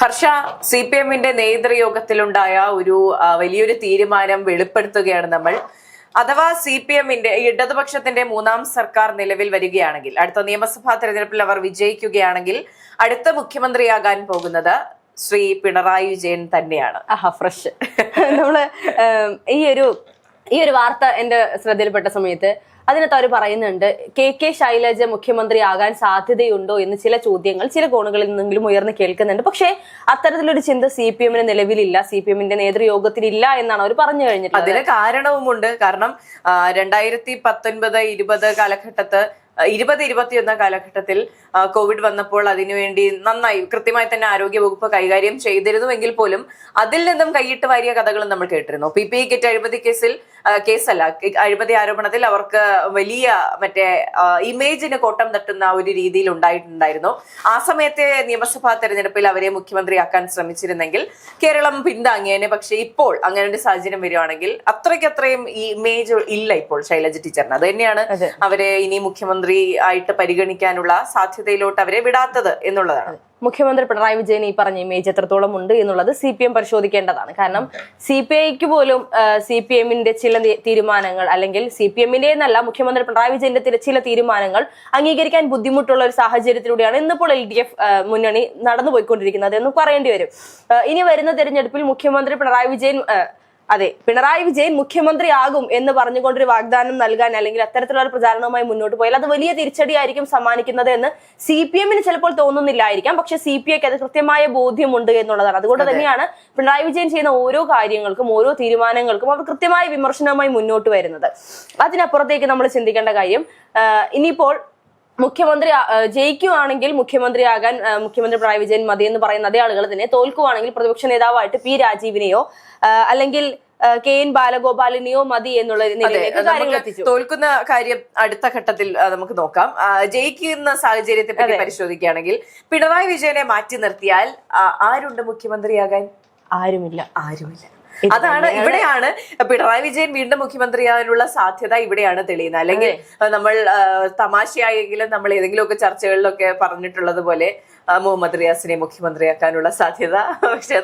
Harsh C P എമ്മിന്റെ നേതൃയോഗത്തിലുണ്ടായ ഒരു വലിയൊരു തീരുമാനം വെളിപ്പെടുത്തുകയാണ് നമ്മൾ. അഥവാ സി പി എമ്മിന്റെ ഇടതുപക്ഷത്തിന്റെ മൂന്നാം സർക്കാർ നിലവിൽ വരികയാണെങ്കിൽ അടുത്ത നിയമസഭാ തെരഞ്ഞെടുപ്പിൽ അവർ വിജയിക്കുകയാണെങ്കിൽ അടുത്ത മുഖ്യമന്ത്രിയാകാൻ പോകുന്നത് ശ്രീ പിണറായി വിജയൻ തന്നെയാണ്. ആഹാ ഫ്രഷ്. നമ്മൾ ഈ ഒരു ഈ ഒരു വാർത്ത എന്റെ ശ്രദ്ധയിൽപ്പെട്ട സമയത്ത് അതിനകത്ത് അവർ പറയുന്നുണ്ട് കെ കെ ശൈലജ മുഖ്യമന്ത്രിയാകാൻ സാധ്യതയുണ്ടോ എന്ന് ചില ചോദ്യങ്ങൾ ചില കോണുകളിൽ നിന്നെങ്കിലും ഉയർന്നു കേൾക്കുന്നുണ്ട്. പക്ഷേ അത്തരത്തിലൊരു ചിന്ത സി പി എമ്മിന് നിലവിലില്ല. സി പി എമ്മിന്റെ നേതൃയോഗത്തിലില്ല എന്നാണ് അവർ പറഞ്ഞു കഴിഞ്ഞത് അതിന് കാരണവുമുണ്ട്. കാരണം രണ്ടായിരത്തി പത്തൊൻപത് ഇരുപത് കാലഘട്ടത്ത് ഇരുപത് ഇരുപത്തിയൊന്ന കാലഘട്ടത്തിൽ കോവിഡ് വന്നപ്പോൾ അതിനുവേണ്ടി നന്നായി കൃത്യമായി തന്നെ ആരോഗ്യ വകുപ്പ് കൈകാര്യം ചെയ്തിരുന്നുവെങ്കിൽ പോലും അതിൽ നിന്നും കൈയിട്ട് വാരിയ കഥകളും നമ്മൾ കേട്ടിരുന്നു. പി പി കിറ്റ് അഴിമതി കേസിൽ കേസല്ല. അഴിമതി ആരോപണത്തിൽ അവർക്ക് വലിയ മറ്റേ ഇമേജിന് കോട്ടം തട്ടുന്ന ഒരു രീതിയിൽ ഉണ്ടായിട്ടുണ്ടായിരുന്നു. ആ സമയത്തെ നിയമസഭാ തെരഞ്ഞെടുപ്പിൽ അവരെ മുഖ്യമന്ത്രിയാക്കാൻ ശ്രമിച്ചിരുന്നെങ്കിൽ കേരളം പിന്താങ്ങിയേനെ. പക്ഷെ ഇപ്പോൾ അങ്ങനെ ഒരു സാഹചര്യം വരികയാണെങ്കിൽ അത്രയ്ക്കത്രയും ഈ ഇമേജ് ഇല്ല ഇപ്പോൾ ശൈലജ ടീച്ചറിന്. അത് തന്നെയാണ് അവരെ ഇനി മുഖ്യമന്ത്രി ആയിട്ട് പരിഗണിക്കാനുള്ള സാധ്യതയിലോട്ട് അവരെ വിടാത്തത് എന്നുള്ളതാണ്. മുഖ്യമന്ത്രി പിണറായി വിജയൻ ഈ പറഞ്ഞ ഇമേജ് എത്രത്തോളം ഉണ്ട് എന്നുള്ളത് സി പി എം പരിശോധിക്കേണ്ടതാണ്. കാരണം സി പി ഐക്ക് പോലും സി പി എമ്മിന്റെ ചില തീരുമാനങ്ങൾ അല്ലെങ്കിൽ സി പി എമ്മിന്റെ എന്നല്ല മുഖ്യമന്ത്രി പിണറായി വിജയന്റെ ചില തീരുമാനങ്ങൾ അംഗീകരിക്കാൻ ബുദ്ധിമുട്ടുള്ള ഒരു സാഹചര്യത്തിലൂടെയാണ് ഇന്നിപ്പോൾ എൽ ഡി എഫ് മുന്നണി നടന്നുപോയിക്കൊണ്ടിരിക്കുന്നത് എന്ന് പറയേണ്ടി വരും. ഇനി വരുന്ന തെരഞ്ഞെടുപ്പിൽ മുഖ്യമന്ത്രി പിണറായി വിജയൻ അതെ പിണറായി വിജയൻ മുഖ്യമന്ത്രിയാകും എന്ന് പറഞ്ഞുകൊണ്ടൊരു വാഗ്ദാനം നൽകാൻ അല്ലെങ്കിൽ അത്തരത്തിലുള്ള ഒരു പ്രചാരണവുമായി മുന്നോട്ട് പോയാൽ അത് വലിയ തിരിച്ചടിയായിരിക്കും സമ്മാനിക്കുന്നത് എന്ന് സി പി എമ്മിന് ചിലപ്പോൾ തോന്നുന്നില്ലായിരിക്കാം. പക്ഷെ സി പി ഐക്ക് അത് കൃത്യമായ ബോധ്യമുണ്ട് എന്നുള്ളതാണ്. അതുകൊണ്ട് തന്നെയാണ് പിണറായി വിജയൻ ചെയ്യുന്ന ഓരോ കാര്യങ്ങൾക്കും ഓരോ തീരുമാനങ്ങൾക്കും അവർ കൃത്യമായ വിമർശനവുമായി മുന്നോട്ട് വരുന്നത്. അതിനപ്പുറത്തേക്ക് നമ്മൾ ചിന്തിക്കേണ്ട കാര്യം ഇനിയിപ്പോൾ മുഖ്യമന്ത്രി ജയിക്കുവാണെങ്കിൽ മുഖ്യമന്ത്രിയാകാൻ മുഖ്യമന്ത്രി പിണറായി വിജയൻ മതി എന്ന് പറയുന്ന അതേ ആളുകൾ തന്നെ തോൽക്കുവാണെങ്കിൽ പ്രതിപക്ഷ നേതാവായിട്ട് പി രാജീവിനെയോ അല്ലെങ്കിൽ കെ എൻ ബാലഗോപാലിനെയോ മതി എന്നുള്ള തോൽക്കുന്ന കാര്യം അടുത്ത ഘട്ടത്തിൽ നമുക്ക് നോക്കാം. ജയിക്കുന്ന സാഹചര്യത്തെ പറ്റി പരിശോധിക്കുകയാണെങ്കിൽ പിണറായി വിജയനെ മാറ്റി നിർത്തിയാൽ ആരുണ്ട് മുഖ്യമന്ത്രിയാകാൻ? ആരുമില്ല. ആരുമില്ല. അതാണ് ഇവിടെയാണ് പിണറായി വിജയൻ വീണ്ടും മുഖ്യമന്ത്രിയാകാനുള്ള സാധ്യത ഇവിടെയാണ് തെളിയുന്നത്. അല്ലെങ്കിൽ നമ്മൾ തമാശയായെങ്കിലും നമ്മൾ ഏതെങ്കിലുമൊക്കെ ചർച്ചകളിലൊക്കെ പറഞ്ഞിട്ടുള്ളത് പോലെ മുഹമ്മദ് റിയാസിനെ മുഖ്യമന്ത്രിയാക്കാനുള്ള സാധ്യത പക്ഷേ.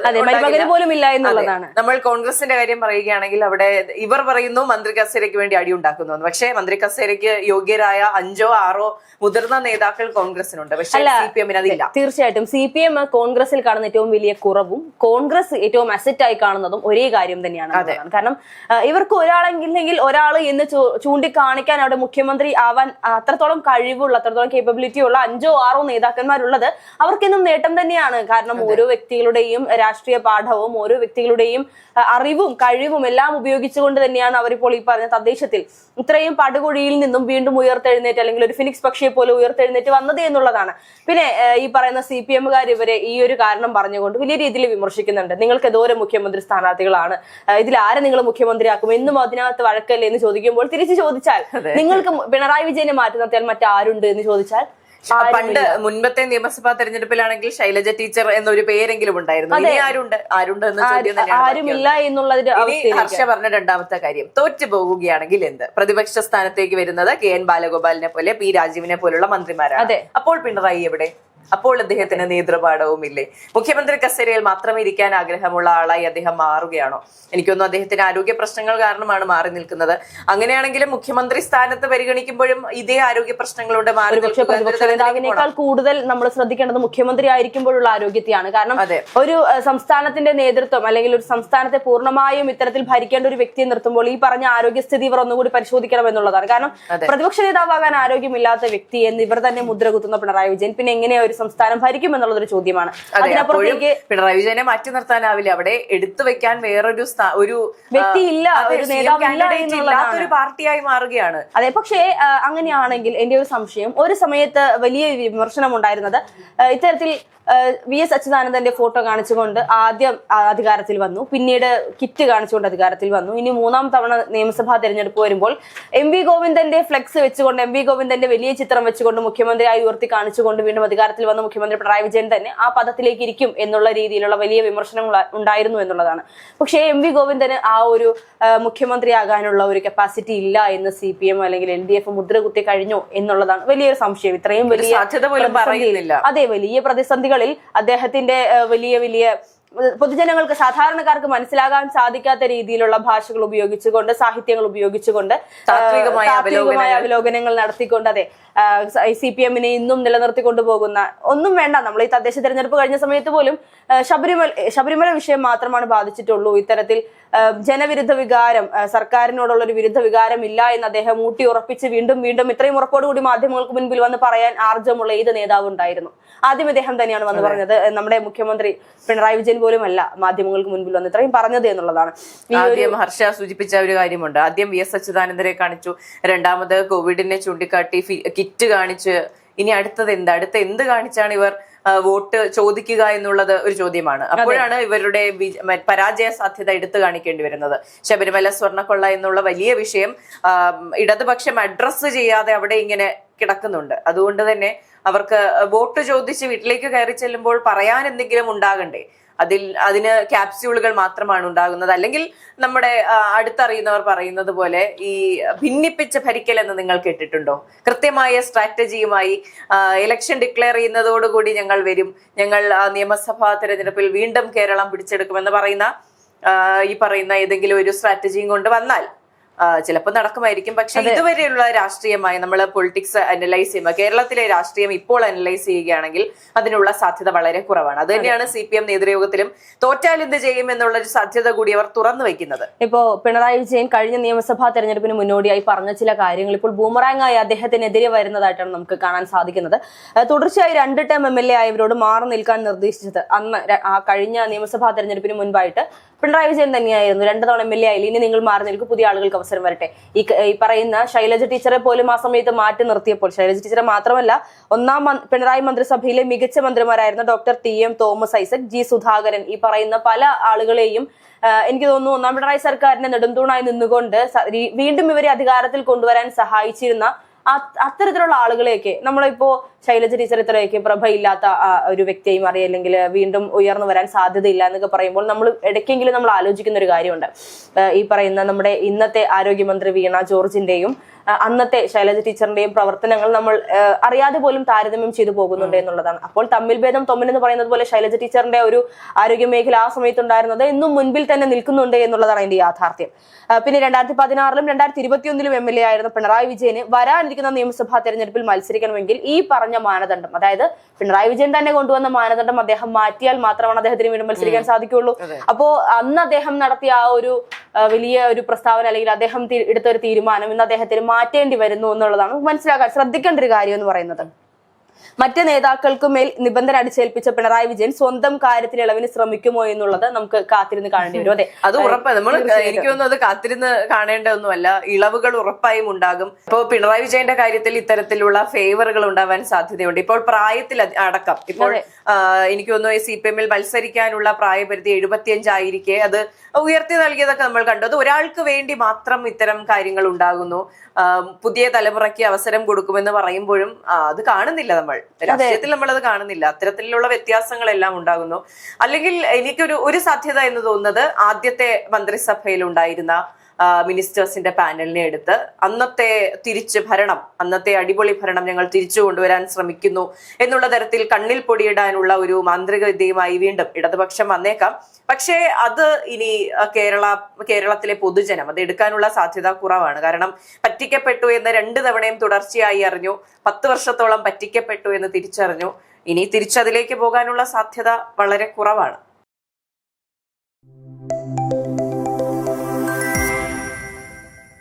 പോലും ഇല്ല എന്നുള്ളതാണ് നമ്മൾ കോൺഗ്രസിന്റെ കാര്യം പറയുകയാണെങ്കിൽ അവിടെ ഇവർ പറയുന്നു മന്ത്രി കസേരയ്ക്ക് വേണ്ടി അടി ഉണ്ടാക്കുന്നു പക്ഷേ മന്ത്രി കസേരയ്ക്ക് യോഗ്യരായ അഞ്ചോ ആറോ മുതിർന്ന നേതാക്കൾ കോൺഗ്രസിനുണ്ട്. പക്ഷേ സി പി എമ്മിന് അതില്ല. തീർച്ചയായിട്ടും സി പി എം കോൺഗ്രസിൽ കാണുന്ന ഏറ്റവും വലിയ കുറവും കോൺഗ്രസ് ഏറ്റവും അസറ്റ് ആയി കാണുന്നതും ഒരേ കാര്യം തന്നെയാണ് കാരണം ഇവർക്ക് ഒരാളെങ്കിൽ ഒരാൾ എന്ന് ചൂണ്ടിക്കാണിക്കാൻ അവിടെ മുഖ്യമന്ത്രി ആവാൻ അത്രത്തോളം കഴിവുള്ള അത്രത്തോളം കേപ്പബിലിറ്റി ഉള്ള അഞ്ചോ ആറോ നേതാക്കന്മാരുള്ളത് അവർക്കെന്നും നേട്ടം തന്നെയാണ്. കാരണം ഓരോ വ്യക്തികളുടെയും രാഷ്ട്രീയ പാഠവും ഓരോ വ്യക്തികളുടെയും അറിവും കഴിവും എല്ലാം ഉപയോഗിച്ചുകൊണ്ട് തന്നെയാണ് അവരിപ്പോൾ ഈ പറഞ്ഞ തദ്ദേശത്തിൽ ഇത്രയും പടുകുഴിയിൽ നിന്നും വീണ്ടും ഉയർത്തെഴുന്നേറ്റ് അല്ലെങ്കിൽ ഒരു ഫിനിക്സ് പക്ഷിയെ പോലെ ഉയർത്തെഴുന്നേറ്റ് വന്നത് എന്നുള്ളതാണ്. പിന്നെ ഈ പറയുന്ന സി പി എമ്മുകാർ ഇവരെ ഈ ഒരു കാരണം പറഞ്ഞുകൊണ്ട് വലിയ രീതിയിൽ വിമർശിക്കുന്നുണ്ട്. നിങ്ങൾക്ക് എന്തോരം മുഖ്യമന്ത്രി സ്ഥാനാർത്ഥികളാണ്? ഇതിൽ ആരെ നിങ്ങൾ മുഖ്യമന്ത്രിയാക്കും? എന്നും അതിനകത്ത് വഴക്കല്ലേ എന്ന് ചോദിക്കുമ്പോൾ തിരിച്ചു ചോദിച്ചാൽ നിങ്ങൾക്ക് പിണറായി വിജയനെ മാറ്റി നിർത്തിയാൽ മറ്റാരുണ്ട് എന്ന് ചോദിച്ചാൽ? പണ്ട് മുൻപത്തെ നിയമസഭാ തെരഞ്ഞെടുപ്പിലാണെങ്കിൽ ശൈലജ ടീച്ചർ എന്നൊരു പേരെങ്കിലും ഉണ്ടായിരുന്നു. ഇനി ആരുണ്ട്? ആരുണ്ട് എന്ന ചോദ്യം ആരുമില്ല അവസ്ഥയിൽ ഹർഷ പറഞ്ഞ രണ്ടാമത്തെ കാര്യം. തോറ്റു പോകുകയാണെങ്കിൽ എന്ത്? പ്രതിപക്ഷ സ്ഥാനത്തേക്ക് വരുന്നത് കെ എൻ ബാലഗോപാലിനെ പോലെ പി രാജീവിനെ പോലുള്ള മന്ത്രിമാരാണ്. അപ്പോൾ പിണറായി എവിടെ? അപ്പോൾ അദ്ദേഹത്തിന് നേതൃപാഠവും ഇല്ലേ മുഖ്യമന്ത്രി കസേരയിൽ മാത്രം ഇരിക്കാൻ ആഗ്രഹമുള്ള ആളായി അദ്ദേഹം മാറുകയാണോ? എനിക്കൊന്നും അദ്ദേഹത്തിന് ആരോഗ്യ പ്രശ്നങ്ങൾ കാരണമാണ് മാറി നിൽക്കുന്നത്. അങ്ങനെയാണെങ്കിലും മുഖ്യമന്ത്രി സ്ഥാനത്ത് പരിഗണിക്കുമ്പോഴും ഇതേ ആരോഗ്യ പ്രശ്നങ്ങളുണ്ട് മാറിനേക്കാൾ കൂടുതൽ നമ്മൾ ശ്രദ്ധിക്കേണ്ടത് മുഖ്യമന്ത്രി ആയിരിക്കുമ്പോഴുള്ള ആരോഗ്യത്തെയാണ്. കാരണം അതെ. ഒരു സംസ്ഥാനത്തിന്റെ നേതൃത്വം അല്ലെങ്കിൽ ഒരു സംസ്ഥാനത്തെ പൂർണമായും ഇത്തരത്തിൽ ഭരിക്കേണ്ട ഒരു വ്യക്തിയെ നിർത്തുമ്പോൾ ഈ പറഞ്ഞ ആരോഗ്യസ്ഥിതി ഇവർ ഒന്നുകൂടി പരിശോധിക്കണം എന്നുള്ളതാണ്. കാരണം പ്രതിപക്ഷ നേതാവാകാൻ ആരോഗ്യമില്ലാത്ത വ്യക്തി എന്ന് ഇവർ തന്നെ മുദ്ര കുത്തുന്ന പിണറായി വിജയൻ. പിന്നെ എങ്ങനെയാണ് ഒരു സംസ്ഥാനം ഭരിക്കും എന്നുള്ളൊരു ചോദ്യമാണ് അതിനപ്പുറത്തേക്ക് പിണറായി വിജയനെ മാറ്റി നിർത്താനാവില്ല. അവിടെ എടുത്തു വെക്കാൻ വേറൊരു ഒരു വ്യക്തിയില്ല ഒരു പാർട്ടിയായി മാറുകയാണ്. അതെ പക്ഷേ അങ്ങനെയാണെങ്കിൽ എന്റെ ഒരു സംശയം ഒരു സമയത്ത് വലിയ വിമർശനം ഉണ്ടായിരുന്നത് ഇത്തരത്തിൽ വി എസ് അച്യുതാനന്ദന്റെ ഫോട്ടോ കാണിച്ചുകൊണ്ട് ആദ്യം അധികാരത്തിൽ വന്നു. പിന്നീട് കിറ്റ് കാണിച്ചുകൊണ്ട് അധികാരത്തിൽ വന്നു. ഇനി മൂന്നാം തവണ നിയമസഭാ തെരഞ്ഞെടുപ്പ് വരുമ്പോൾ എം വി ഗോവിന്ദന്റെ ഫ്ലെക്സ് വെച്ചുകൊണ്ട് എം വി ഗോവിന്ദന്റെ വലിയ ചിത്രം വെച്ചുകൊണ്ട് മുഖ്യമന്ത്രിയായി ഉയർത്തി കാണിച്ചുകൊണ്ട് വീണ്ടും അധികാരത്തിൽ വന്ന മുഖ്യമന്ത്രി പിണറായി വിജയൻ തന്നെ ആ പദത്തിലേക്ക് ഇരിക്കും എന്നുള്ള രീതിയിലുള്ള വലിയ വിമർശനങ്ങൾ ഉണ്ടായിരുന്നു എന്നുള്ളതാണ്. പക്ഷേ എം വി ഗോവിന്ദന് ആ ഒരു മുഖ്യമന്ത്രിയാകാനുള്ള ഒരു കപ്പാസിറ്റി ഇല്ല എന്ന് സി പി എം അല്ലെങ്കിൽ എൽ ഡി എഫ് മുദ്ര കുത്തി കഴിഞ്ഞു എന്നുള്ളതാണ് വലിയൊരു സംശയം. ഇത്രയും വലിയ. അതെ വലിയ പ്രതിസന്ധികൾ വേദികളിൽ അദ്ദേഹത്തിന്റെ വലിയ വലിയ പൊതുജനങ്ങൾക്ക് സാധാരണക്കാർക്ക് മനസ്സിലാകാൻ സാധിക്കാത്ത രീതിയിലുള്ള ഭാഷകൾ ഉപയോഗിച്ചുകൊണ്ട് സാഹിത്യങ്ങൾ ഉപയോഗിച്ചുകൊണ്ട് താത്വികമായ അവലോകനങ്ങൾ. നടത്തിക്കൊണ്ട് അതെ സി പി എമ്മിനെ ഇന്നും നിലനിർത്തിക്കൊണ്ടു പോകുന്ന ഒന്നും വേണ്ട. നമ്മൾ ഈ തദ്ദേശ തെരഞ്ഞെടുപ്പ് കഴിഞ്ഞ സമയത്ത് പോലും ശബരിമല ശബരിമല വിഷയം മാത്രമാണ് ബാധിച്ചിട്ടുള്ളൂ. ഇത്തരത്തിൽ ജനവിരുദ്ധ വികാരം സർക്കാരിനോടുള്ള ഒരു വിരുദ്ധ വികാരം ഇല്ല എന്ന് അദ്ദേഹം ഊട്ടി ഉറപ്പിച്ച് വീണ്ടും വീണ്ടും ഇത്രയും ഉറപ്പോടുകൂടി മാധ്യമങ്ങൾക്ക് മുൻപിൽ വന്ന് പറയാൻ ആർജമുള്ള ഏത് നേതാവ് ഉണ്ടായിരുന്നു ആദ്യം അദ്ദേഹം തന്നെയാണ് വന്ന് പറഞ്ഞത്. നമ്മുടെ മുഖ്യമന്ത്രി പിണറായി വിജയൻ പോലും അല്ല മാധ്യമങ്ങൾക്ക് മുൻപിൽ വന്ന് ഇത്രയും പറഞ്ഞത് എന്നുള്ളതാണ്. ആദ്യം ഹർഷ സൂചിപ്പിച്ച ഒരു കാര്യമുണ്ട്. ആദ്യം വി എസ് അച്യുതാനന്ദരെ കാണിച്ചു. രണ്ടാമത് കോവിഡിനെ ചൂണ്ടിക്കാട്ടി കിറ്റ് കാണിച്ച്. ഇനി അടുത്തത് എന്ത്? അടുത്ത എന്ത് കാണിച്ചാണ് ഇവർ വോട്ട് ചോദിക്കുക എന്നുള്ളത് ഒരു ചോദ്യമാണ്. അപ്പോഴാണ് ഇവരുടെ പരാജയ സാധ്യത എടുത്തു കാണിക്കേണ്ടി വരുന്നത്. ശബരിമല സ്വർണക്കൊള്ള എന്നുള്ള വലിയ വിഷയം ഇടതുപക്ഷം അഡ്രസ്സ് ചെയ്യാതെ അവിടെ ഇങ്ങനെ കിടക്കുന്നുണ്ട്. അതുകൊണ്ട് തന്നെ അവർക്ക് വോട്ട് ചോദിച്ച് വീട്ടിലേക്ക് കയറി ചെല്ലുമ്പോൾ പറയാൻ എന്തെങ്കിലും ഉണ്ടാകണ്ടേ? അതിൽ അതിന് ക്യാപ്സ്യൂളുകൾ മാത്രമാണ് ഉണ്ടാകുന്നത്. അല്ലെങ്കിൽ നമ്മുടെ അടുത്തറിയുന്നവർ പറയുന്നത് പോലെ ഈ ഭിന്നിപ്പിച്ച ഭരിക്കൽ എന്ന് നിങ്ങൾ കേട്ടിട്ടുണ്ടോ? കൃത്യമായ സ്ട്രാറ്റജിയുമായി ഇലക്ഷൻ ഡിക്ലെയർ ചെയ്യുന്നതോടുകൂടി ഞങ്ങൾ വരും. ഞങ്ങൾ നിയമസഭാ തെരഞ്ഞെടുപ്പിൽ വീണ്ടും കേരളം പിടിച്ചെടുക്കുമെന്ന് പറയുന്ന ഈ പറയുന്ന ഏതെങ്കിലും ഒരു സ്ട്രാറ്റജിയും കൊണ്ട് വന്നാൽ ചിലപ്പോൾ നടക്കുമായിരിക്കും. പക്ഷെ ഇതുവരെയുള്ള രാഷ്ട്രീയമായി നമ്മൾ പൊളിറ്റിക്സ് അനലൈസ് ചെയ്യുമ്പോൾ കേരളത്തിലെ രാഷ്ട്രീയം ഇപ്പോൾ അനലൈസ് ചെയ്യുകയാണെങ്കിൽ അതിനുള്ള സാധ്യത വളരെ കുറവാണ്. അത് തന്നെയാണ് സി പി എം നേതൃയോഗത്തിലും തോറ്റാൽ എന്ത് ചെയ്യും എന്നുള്ള ഒരു സാധ്യത കൂടി അവർ തുറന്നു വെക്കുന്നത് ഇപ്പോ പിണറായി വിജയൻ കഴിഞ്ഞ നിയമസഭാ തെരഞ്ഞെടുപ്പിന് മുന്നോടിയായി പറഞ്ഞ ചില കാര്യങ്ങൾ ഇപ്പോൾ ബൂമറാങ്ങായി അദ്ദേഹത്തിനെതിരെ വരുന്നതായിട്ടാണ് നമുക്ക് കാണാൻ സാധിക്കുന്നത്. തുടർച്ചയായി രണ്ട് ടേം എം എൽ എ ആയവരോട് മാറി നിൽക്കാൻ നിർദ്ദേശിച്ചത് അന്ന് ആ കഴിഞ്ഞ നിയമസഭാ തെരഞ്ഞെടുപ്പിന് മുൻപായിട്ട് പിണറായി വിജയൻ തന്നെയായിരുന്നു. രണ്ടു തവണ എം എൽ എ ആയില്ല? ഇനി നിങ്ങൾ മാറി നിൽക്കും പുതിയ ആളുകൾക്ക് അവസരം വരട്ടെ. ഈ പറയുന്ന ശൈലജ ടീച്ചറെ പോലും ആ സമയത്ത് മാറ്റി നിർത്തിയപ്പോൾ ശൈലജ ടീച്ചറെ മാത്രമല്ല ഒന്നാം പിണറായി മന്ത്രിസഭയിലെ മികച്ച മന്ത്രിമാരായിരുന്ന doctor T M Thomas Isaac G Sudhakaran ഈ പറയുന്ന പല ആളുകളെയും എനിക്ക് തോന്നുന്നു ഒന്നാം പിണറായി സർക്കാരിന്റെ നെടുംതൂണായി നിന്നുകൊണ്ട് വീണ്ടും ഇവരെ അധികാരത്തിൽ കൊണ്ടുവരാൻ സഹായിച്ചിരുന്ന അത്തരത്തിലുള്ള ആളുകളെയൊക്കെ നമ്മളിപ്പോ ശൈലജ ടീച്ചർ ഇത്രയൊക്കെ പ്രഭയില്ലാത്ത ഒരു വ്യക്തിയായി മാറി അല്ലെങ്കിൽ വീണ്ടും ഉയർന്നു വരാൻ സാധ്യതയില്ല എന്നൊക്കെ പറയുമ്പോൾ നമ്മൾ ഇടയ്ക്കെങ്കിലും നമ്മൾ ആലോചിക്കുന്ന ഒരു കാര്യമുണ്ട്. ഈ പറയുന്ന നമ്മുടെ ഇന്നത്തെ ആരോഗ്യമന്ത്രി വീണ ജോർജിന്റെയും അന്നത്തെ ശൈലജ ടീച്ചറിന്റെയും പ്രവർത്തനങ്ങൾ നമ്മൾ അറിയാതെ പോലും താരതമ്യം ചെയ്തു പോകുന്നുണ്ട് എന്നുള്ളതാണ്. അപ്പോൾ തമ്മിൽ ഭേദം തൊമ്മൻ എന്ന് പറയുന്നത് പോലെ ശൈലജ ടീച്ചറിന്റെ ഒരു ആരോഗ്യ മേഖല ആ സമയത്ത് ഉണ്ടായിരുന്നത് ഇന്നും മുൻപിൽ തന്നെ നിൽക്കുന്നുണ്ട് എന്നുള്ളതാണ് അതിന്റെ യാഥാർത്ഥ്യം. പിന്നെ രണ്ടായിരത്തി പതിനാറിലും രണ്ടായിരത്തി ഇരുപത്തിയൊന്നിലും എം എൽ എ ആയിരുന്ന പിണറായി വിജയന് വരാനിരിക്കുന്ന നിയമസഭാ തെരഞ്ഞെടുപ്പിൽ മത്സരിക്കണമെങ്കിൽ ഈ പറഞ്ഞ മാനദണ്ഡം അതായത് പിണറായി വിജയൻ തന്നെ കൊണ്ടുവന്ന മാനദണ്ഡം അദ്ദേഹം മാറ്റിയാൽ മാത്രമാണ് അദ്ദേഹത്തിന് വീണ്ടും മത്സരിക്കാൻ സാധിക്കുകയുള്ളൂ. അപ്പോ അന്ന് അദ്ദേഹം നടത്തിയ ആ ഒരു വലിയ ഒരു പ്രസ്താവന അല്ലെങ്കിൽ അദ്ദേഹം എടുത്ത ഒരു തീരുമാനം ഇന്ന് അദ്ദേഹത്തിന് മാറ്റേണ്ടി വരുന്നു എന്നുള്ളതാണ് മനസ്സിലാക്കാൻ ശ്രദ്ധിക്കേണ്ട ഒരു കാര്യം എന്ന് പറയുന്നത്. മറ്റ് നേതാക്കൾക്കും മേൽ നിബന്ധന അടിച്ചേൽപ്പിച്ച പിണറായി വിജയൻ സ്വന്തം കാര്യത്തിൽ ഇളവിന് ശ്രമിക്കുമോ എന്നുള്ളത് നമുക്ക് കാത്തിരുന്ന് കാണേണ്ടി വരും. അതെ. അത് ഉറപ്പാണ് നമ്മൾ എനിക്ക് തോന്നുന്നു അത് കാത്തിരുന്ന് കാണേണ്ട ഒന്നുമല്ല ഇളവുകൾ ഉറപ്പായും ഉണ്ടാകും. ഇപ്പോൾ പിണറായി വിജയന്റെ കാര്യത്തിൽ ഇത്തരത്തിലുള്ള ഫേവറുകൾ ഉണ്ടാവാൻ സാധ്യതയുണ്ട്. ഇപ്പോൾ പ്രായത്തിൽ അടക്കം. ഇപ്പോൾ എനിക്ക് തോന്നുന്നു സി പി എമ്മിൽ മത്സരിക്കാനുള്ള പ്രായപരിധി എഴുപത്തിയഞ്ചായിരിക്കെ. അത് ഉയർത്തി നൽകിയതൊക്കെ നമ്മൾ കണ്ടു. അത് ഒരാൾക്ക് വേണ്ടി മാത്രം ഇത്തരം കാര്യങ്ങൾ ഉണ്ടാകുന്നു. പുതിയ തലമുറയ്ക്ക് അവസരം കൊടുക്കുമെന്ന് പറയുമ്പോഴും അത് കാണുന്നില്ല നമ്മൾ. രാഷ്ട്രീയത്തിൽ നമ്മൾ അത് കാണുന്നില്ല. അത്തരത്തിലുള്ള വ്യത്യാസങ്ങളെല്ലാം ഉണ്ടാകുന്നു. അല്ലെങ്കിൽ എനിക്കൊരു ഒരു സാധ്യത എന്ന് തോന്നുന്നത് ആദ്യത്തെ മന്ത്രിസഭയിൽ ഉണ്ടായിരുന്ന മിനിസ്റ്റേഴ്സിന്റെ പാനലിനെ എടുത്ത് അന്നത്തെ തിരിച്ച് ഭരണം അന്നത്തെ അടിപൊളി ഭരണം ഞങ്ങൾ തിരിച്ചു കൊണ്ടുവരാൻ ശ്രമിക്കുന്നു എന്നുള്ള തരത്തിൽ കണ്ണിൽ പൊടിയിടാനുള്ള ഒരു മാന്ത്രിക വിദ്യയുമായി വീണ്ടും ഇടതുപക്ഷം വന്നേക്കാം. പക്ഷേ അത് ഇനി കേരള കേരളത്തിലെ പൊതുജനം അത് എടുക്കാനുള്ള സാധ്യത കുറവാണ്. കാരണം പറ്റിക്കപ്പെട്ടു എന്ന് രണ്ട് തവണയും തുടർച്ചയായി അറിഞ്ഞു പത്ത് വർഷത്തോളം പറ്റിക്കപ്പെട്ടു എന്ന് തിരിച്ചറിഞ്ഞു. ഇനി തിരിച്ചതിലേക്ക് പോകാനുള്ള സാധ്യത വളരെ കുറവാണ്.